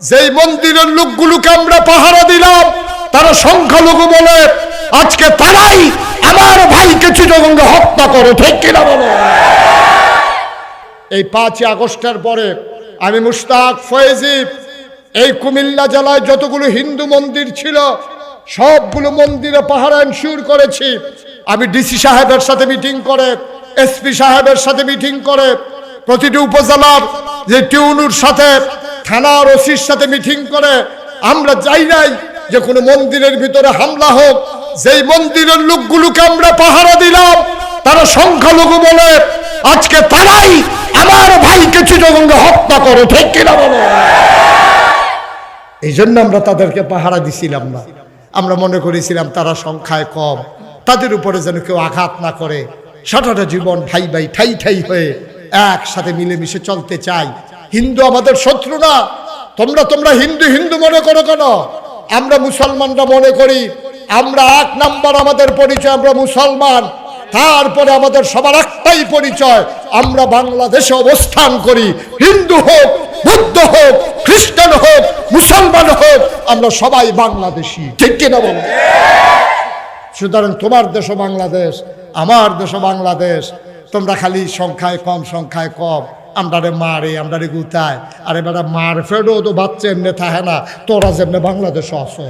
যেই মন্দিরের লোকগুলোকে আমরা পাহারা দিলাম, তারা সংখ্যালঘু বলে, আজকে তারাই আমার ভাইকে চিটগঙ্গে হত্যা করে, ঠিক কিনা বলো? এই পাঁচই আগস্টের পরে আমি মুশতাক ফয়েজিব এই কুমিল্লা জেলায় যতগুলো হিন্দু মন্দির ছিল, সবগুলো মন্দিরে পাহারা এনশিওর করেছি। আমি ডিসি সাহেবের সাথে মিটিং করে, এসপি সাহেবের সাথে মিটিং করে, প্রতিটি উপজেলার যে টিউনুর সাথে থানার ওসির সাথে মিটিং করে, আমরা যাই নাই যে কোনো মন্দিরের ভিতরে হামলা হোক। যেই মন্দিরের লোকগুলোকে আমরা পাহারা দিলাম, তারা সংখ্যালঘু বলে, আজকে তারাই আমার ভাইকে চিটগঙ্গে হত্যা করে, ঠিক কিনা বলো? এই জন্য আমরা তাদেরকে পাহারা দিছিলাম না। আমরা মনে করেছিলাম তারা সংখ্যায় কম, তাদের উপরে যেন কেউ আঘাত না করে। সারাটা জীবন ঠাই ভাই ঠাই ঠাই হয়ে একসাথে মিলেমিশে চলতে চাই। হিন্দু আমাদের শত্রু না। তোমরা তোমরা হিন্দু হিন্দু মনে করো কেন? আমরা মুসলমানরা মনে করি, আমরা এক নাম্বার আমাদের পরিচয়, আমরা মুসলমান। তারপরে আমাদের সবার একটাই পরিচয়, আমরা বাংলাদেশে অবস্থান করি। হিন্দু হোক, বুদ্ধ হোক, খ্রিস্টান হোক, মুসলমান হোক, আমরা সবাই বাংলাদেশি। ঠিক কিনা বলো? সুতরাং তোমার দেশ বাংলাদেশ, আমার দেশ বাংলাদেশ। তোমরা খালি সংখ্যায় কম সংখ্যায় কম। আমরারে মারে, আমরারে গুতায়। আরে বেটা, মার ফেডো তো বাচ্চা এমনি থাকে না, তোরা যেমনি বাংলাদেশ আসো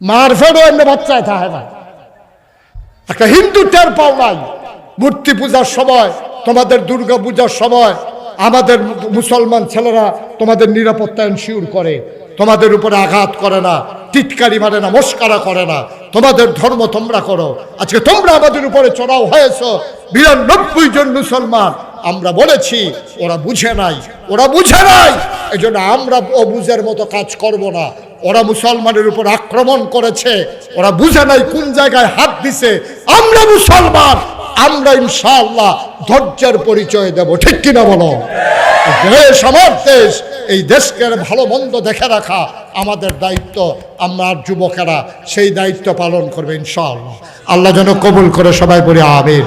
মার ফেডো এমনি বাচ্চায় থাকে না। একটা হিন্দু টের পাও নাই, মূর্তি পূজার সময়, তোমাদের দুর্গা পূজার সময়, আমাদের মুসলমান ছেলেরা তোমাদের নিরাপত্তা এনশিওর করে, তোমাদের উপরে আঘাত করে না, টিটকারি মারে না, মস্কারা করে না, তোমাদের ধর্ম তোমরা করো। আজকে তোমরা আমাদের উপরে চড়াও হয়েছ বিরানব্বই জন মুসলমান। আমরা বলেছি, ওরা বুঝে নাই। ওরা বুঝে নাই। এই জন্য আমরা অবুঝের মতো কাজ করব না। ওরা মুসলমানের উপর আক্রমণ করেছে। ওরা বুঝে নাই কোন জায়গায় হাত দিছে। আমরা মুসলমান। আমরা ইনশাআল্লাহ ধৈর্যের পরিচয় দেব। ঠিক কিনা বলো? দেশ, আমার দেশ, এই দেশকে ভালো মন্দ দেখে রাখা আমাদের দায়িত্ব। আমার যুবকেরা সেই দায়িত্ব পালন করবে ইনশাআল্লাহ। আল্লাহ যেন কবুল করে সবাই বলে, আমিন।